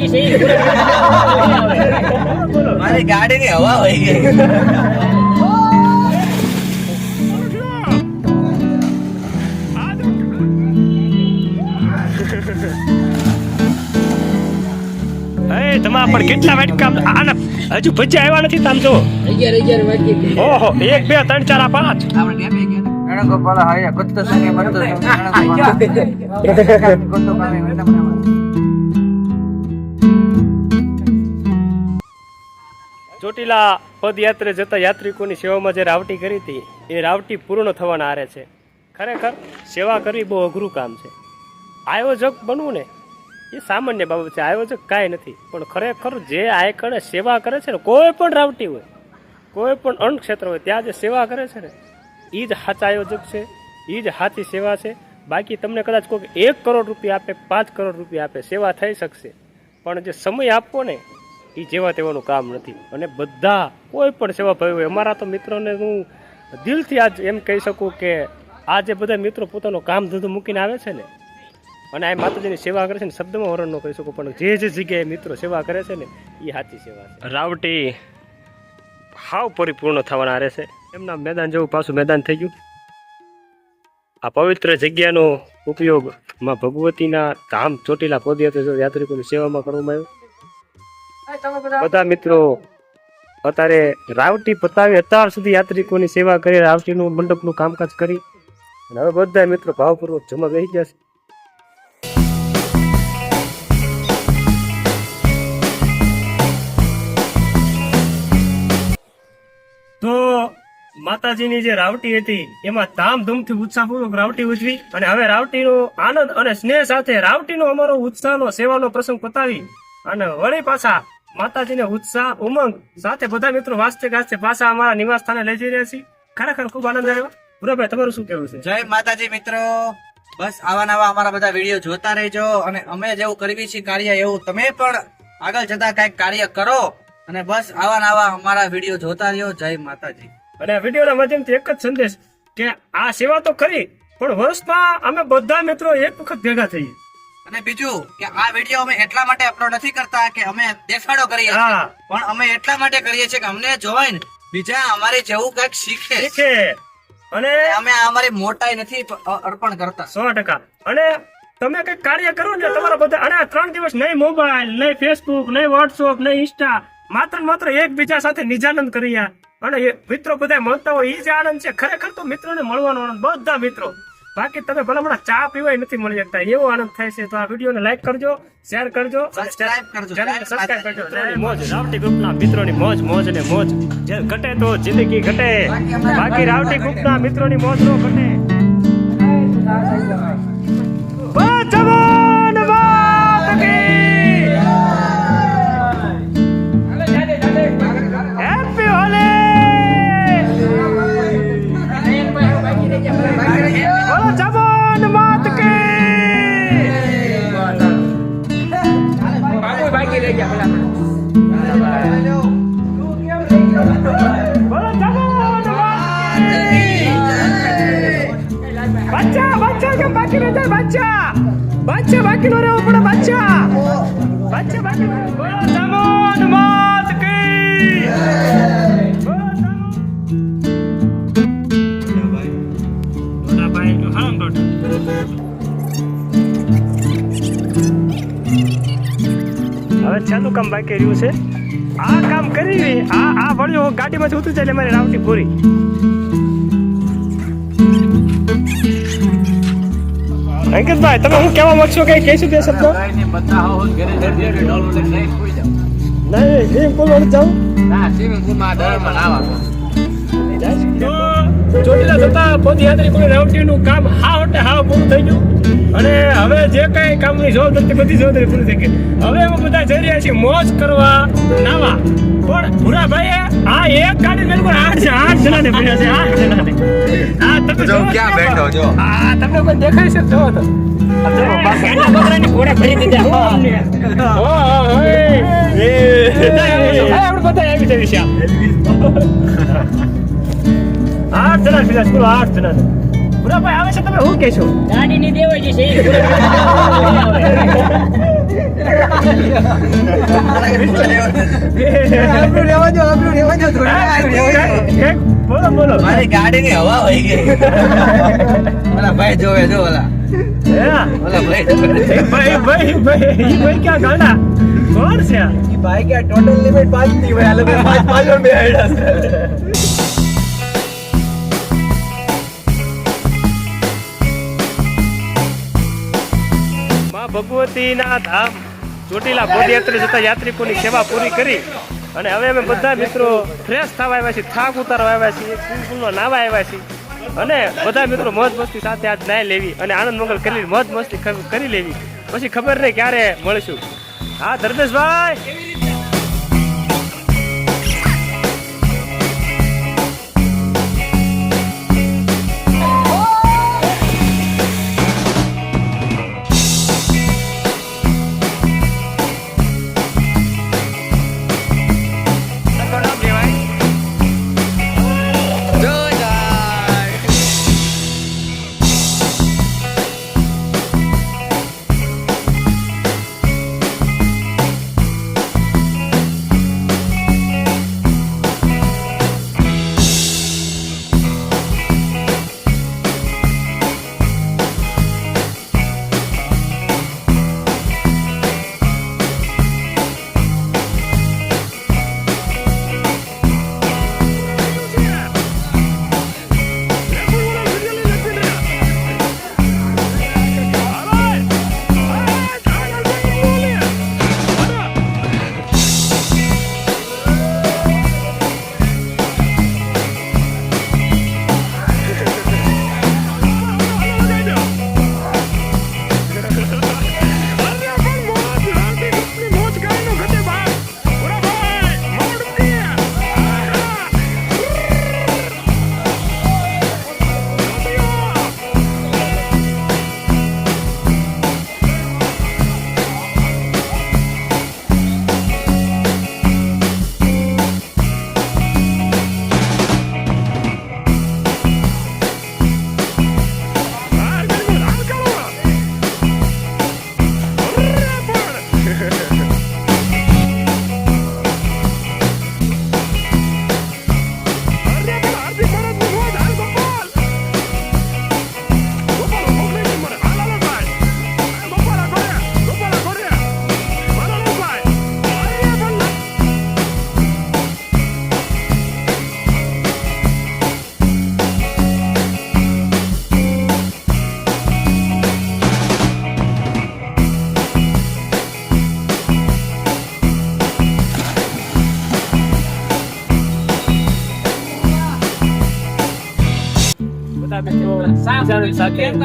છે. એ મારી ગાડીની હવા વહી ગઈ. તમારા પણ કેટલા વાટ કામ આના હજુ ભજીયા આવ્યા નથી તામ જો. ઓહો એક બે ત્રણ ચાર પાંચ. આપણે ચોટીલા પદયાત્રે જતા યાત્રિકોની સેવામાં જે રાવટી કરી હતી, એ રાવટી પૂર્ણ થવાના આરે છે. ખરેખર સેવા કરવી બહુ અઘરું કામ છે. આયોજક બનવું ને, એ સામાન્ય બાબત છે. આયોજક કાંઈ નથી, પણ ખરેખર જે આયકણે સેવા કરે છે ને, કોઈ પણ રાવટી હોય, કોઈ પણ અન્ન ક્ષેત્ર હોય, ત્યાં જે સેવા કરે છે ને એ જ સાચા આયોજક છે એ જ સાચી સેવા છે. બાકી તમને કદાચ કોઈક એક કરોડ રૂપિયા આપે, પાંચ કરોડ રૂપિયા આપે, સેવા થઈ શકશે. પણ જે સમય આપવો ને એ જેવા તેવાનું કામ નથી. અને બધા કોઈ પણ સેવા ભાઈ હોય, અમારા તો મિત્રોને હું દિલથી આજ એમ કહી શકું કે આ જે બધા મિત્રો પોતાનું કામ ધંધો મૂકીને આવે છે ને, અને આ માતાજીની સેવા કરે છે ને, શબ્દમાં વર્ણન ન કહી શકું, પણ જે જે જગ્યાએ મિત્રો સેવા કરે છે ને એ સાચી સેવા છે. રાવટી હાવ પરિપૂર્ણ થવાના રહે છે. એમના મેદાન જેવું પાછું મેદાન થઈ ગયું. આ પવિત્ર જગ્યાનો ઉપયોગમાં ભગવતીના ધામ ચોટીલા પદયાત્રા યાત્રિકોની સેવામાં કરવામાં આવ્યો. બધા. મિત્રો અત્યારે રાવટી પતાવી અત્યાર સુધી યાત્રિકોની સેવા કરી રાવટીનું મંડપનું કામકાજ કરી. અને હવે બધા મિત્રો ભાવપૂર્વક જમા બેસી ગયા તો માતાજીની જે રાવટી હતી એમાં ધામધૂમથી ઉત્સાહપૂર્વક રાવટી ઉજવી. અને હવે રાવટીનો આનંદ અને સ્નેહ સાથે રાવટીનો અમારો ઉત્સાહનો સેવાનો પ્રસંગ પતાવી. અને વળી પાછા માતાજીને ઉત્સાહ ઉમંગ સાથે બધા મિત્રો વાસ્તે ગાસ્તે પાછા અમારા નિવાસ સ્થાને લઈ જઈ રહ્યા છીએ. ખરેખર ખૂબ આનંદ આવ્યો. બુરાભાઈ તમારું શું કહેવું છે? જય માતાજી મિત્રો. બસ આવા નવા અમારા બધા વીડિયો જોતા રહેજો અને અમે જેવું કરવી છીએ કાર્ય એવું તમે પણ આગળ જતા કંઈક કાર્ય કરો અને બસ આવા નવા અમારા વીડિયો જોતા રહ્યો. જય માતાજી. અને વિડીયોના માધ્યમથી એક જ સંદેશ કે આ સેવા તો ખરી પણ વર્ષમાં અમે બધા મિત્રો એક વખત ભેગા થઈએ. અને બીજું કે આ વીડિયો અમે એટલા માટે અપલોડ નથી કરતા કે અમે દેખાડો કરીએ પણ અમે એટલા માટે કરીએ છીએ કે અમને જોવાય ને બીજા અમારે જેવું કંઈક શીખે. શીખે. અને અમે અમારી મોટાઈ નથી અર્પણ કરતા. સો ટકા. અને તમે કંઈક કાર્ય કરો ને તમારા બધા અને ત્રણ દિવસ નહીં મોબાઈલ નહીં ફેસબુક નહીં વોટ્સઅપ નહીં ઇન્સ્ટા માત્ર માત્ર એકબીજા સાથે નિજાનંદ કર્યા અને મિત્રો બધા મળતા હોય એ જે આનંદ છે. ખરેખર તો મિત્રોને મળવાનો આનંદ બધા મિત્રો. બાકી તમે ભલે હમણાં ચા પીવાય નથી મળી શકતા. એવો આનંદ થાય છે. તો આ વિડીયોને લાઈક કરજો શેર કરજો Subscribe કરજો. subscribe કરજો. મોજ. રાવટી ગ્રુપના મિત્રોની મોજ મોજ ને મોજ. જે ઘટે તો જિંદગી ઘટે. બાકી રાવટી ગ્રુપના મિત્રોની મોજ નો ઘટે. બાકી નો બોલો જવાન માત કી! બોલો જવાન- દોડાભાઈ, હા, દોડા. હવે છેલ્લું કામ બાકી રહ્યું છે? આ કામ કરી આ આ વળ્યો ગાડીમાંથી ઉતરી જાય એટલે મારી રાવટી પૂરી. અંકિતભાઈ તમે હું કહેવા માંગશો કઈ કહીશું તે શબ્દ? નહીં સ્વિમિંગ પુલ વાળી જાઉં તો ચોટીલા જતા પદયાત્રિકોની રાવટીનું કામ હા એટલે હા પૂરું થઈ ગયું. અને હવે જે કઈ કામની જવાબદારી બધી જવાબદારી પૂરી થઈ ગઈ. હવે અમે બધા જઈ રહ્યા છીએ મોજ કરવા નાવા. પણ ભૂરાભાઈએ આ એક ગાડી બિલકુલ આઠ છે આઠ જણાને ભર્યા છે આઠ જણાને. આ તમે જો ક્યાં બેઠો જો. આ તમને કોઈ દેખાય છે? જો તો. ભરી. બધા આવી. હા, આઠ જણા પીલા સ્કૂલ આઠ જણા. બુરાભાઈ આવે છે તમે? શું કહેશો ગાડી ની દેવાય છે એ. પૂરા આપણું રહેવા દો, આપણું રહેવા દો, થોડી વાર રહેવા દો. એક બોલો બોલો. મારી ગાડીની હવા વહી ગઈ ઓલા ભાઈ જોવે જો ઓલા. ઓલા ભાઈ ભાઈ ભાઈ ભાઈ ભાઈ ક્યાં ગાડા? કોણ છે? આ? ભાઈ કે ટોટલ લિમિટ પાંચની ભાઈ પાંચ પાંચ બે ભગવતીના ધામ, ચોટીલા પદયાત્રી જતા યાત્રિકોની સેવા પૂરી કરી. અને હવે અમે બધા મિત્રો ફ્રેશ થવા આવ્યા છીએ, થાક ઉતારવા આવ્યા છીએ સ્વિમિંગ નાવા આવ્યા છીએ. અને બધા મિત્રો મોજ મસ્તી સાથે આજ નાય લેવી અને આનંદ મંગલ કરી, મોજ મસ્તી કરી લેવી. પછી ખબર નહીં ક્યારે મળશું. હા, ધર્મેશભાઈ!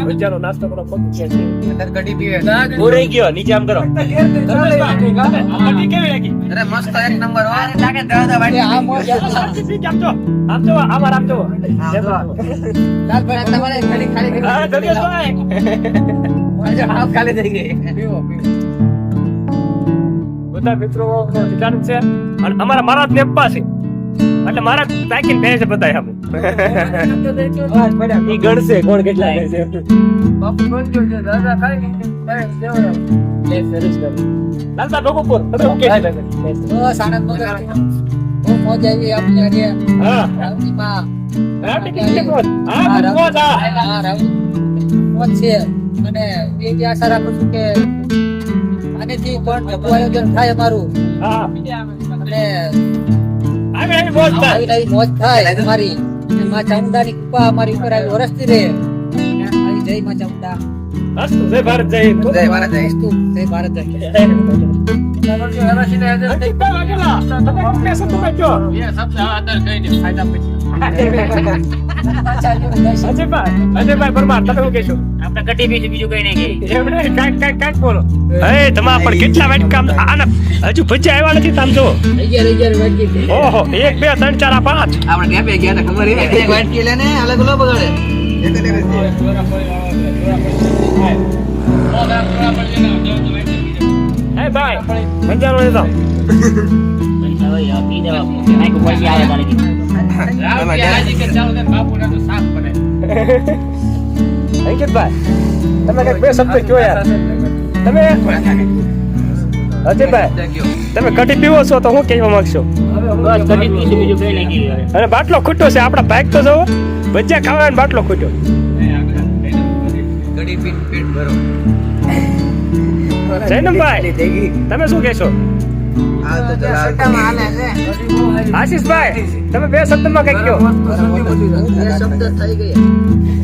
વિચારો નાસ્તો કરવા પહોંચી છે. કઢી ગયો નીચે આમ કરો. કેવી લાગી અરે મસ્ત એક નંબર હો. લાગે દાદા ભાઈ આ મોજ આમ જો આમ જો આમાં આમ જો લાલભાઈ તમારે કઢી ખાલી હા ધર્મેશભાઈ કરી હાફ ખાલી થઈ ગઈ. પીવો પીવો. બધા મિત્રો વિચારું છે. અને અમારા મારા ને અપ્પા છે. એટલે મારા સાયકલ છે બધા આમ ઈ ગણશે કોણ કેટલા છે બાપુ કોણ છે દાદા લાલતા ડોકોપુર તમે બસ આવી આપની. હા કેટલી હા હા હા, રાવણી છે? અને એ બી આશા રાખું છું કે આનેથી પણ આયોજન થાય અમારું. હા. અને આવી મોજ થાય. આવી નવી મોજ થાય અમારી. માં ચામુંડાની કૃપા અમારી ઉપર આવી વરસતી રહે. આવી જય માં ચામુંડા. અસ્તુ જય ભારત જય હિન્દ. જય ભારત જય અસ્તુ જય ભારત જય હજી બે વાગેલા. તમે કોણ કહેશો તમે કહો. આપણે કટી બીજું બીજું કઈ નહીં. એમને કાંઈક બોલો હે તમા પણ કેટલા વાટ કામ આના હજુ ભજીયા આવ્યા બે ત્રણ ચાર પાંચ આપણે એક વાટકી લે ને અલગ ભાઈ આવે. તમે કંઈક બે શબ્દ કયો તમે કઢી પીવો છો તો હું કહેવા માંગશો. અને બાટલો ખૂટ્યો છે આપણા ભાઈ તો જવો ભજીયા ખાવાનો બાટલો ખૂટ્યો જૈનમભાઈ તમે શું કહેશો આશીષભાઈ તમે બે શબ્દમાં કંઈક કહો. શબ્દ થઈ ગયા.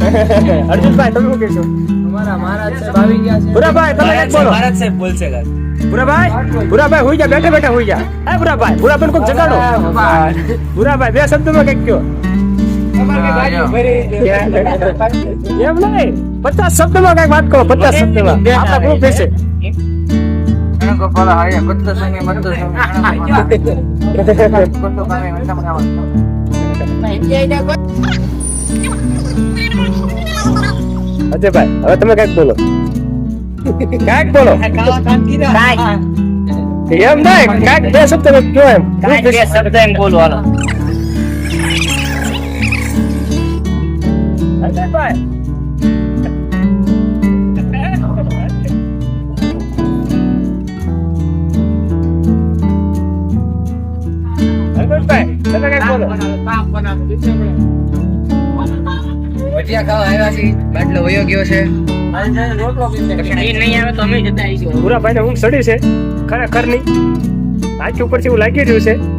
અર્જુનભાઈ તમે શું કહેશો? અમારા મહારાજ સાહેબ આવી ગયા છે. ભૂરાભાઈ તમે કંઈક બોલો. ભારત સાહેબ બોલશે કાંઈ. ભૂરાભાઈ ભૂરાભાઈ જા બેઠા બેઠા હુઈ જા. હે ભૂરાભાઈ ભૂરાભાઈ કોઈક જગાડો. ભૂરાભાઈ બે શબ્દમાં કંઈક કહો. એમ નહીં. પચાસ શબ્દમાં કંઈક વાત કરો પચાસ શબ્દમાં. આપણા ગ્રુપ વિશે. બદ્ધ સંગે બદ્ધ કામે વેંટા મનાવા. અજયભાઈ હવે તમે કંઈક બોલો. કંઈક બોલો. એમ નહીં કંઈક બે શબ્દ કયો એમ. કાંઈ બે શબ્દ એમ બોલો હાલો. અજયભાઈ અજયભાઈ ભજીયા ખાવા આવ્યા છીએ. બાટલો વયો ગયો છે. એ નહીં આવે તો અમે જતા આવીશું. ઊંઘ સડી છે. ખરેખરની આંખ ઉપરથી એવું લાગી રહ્યું છે.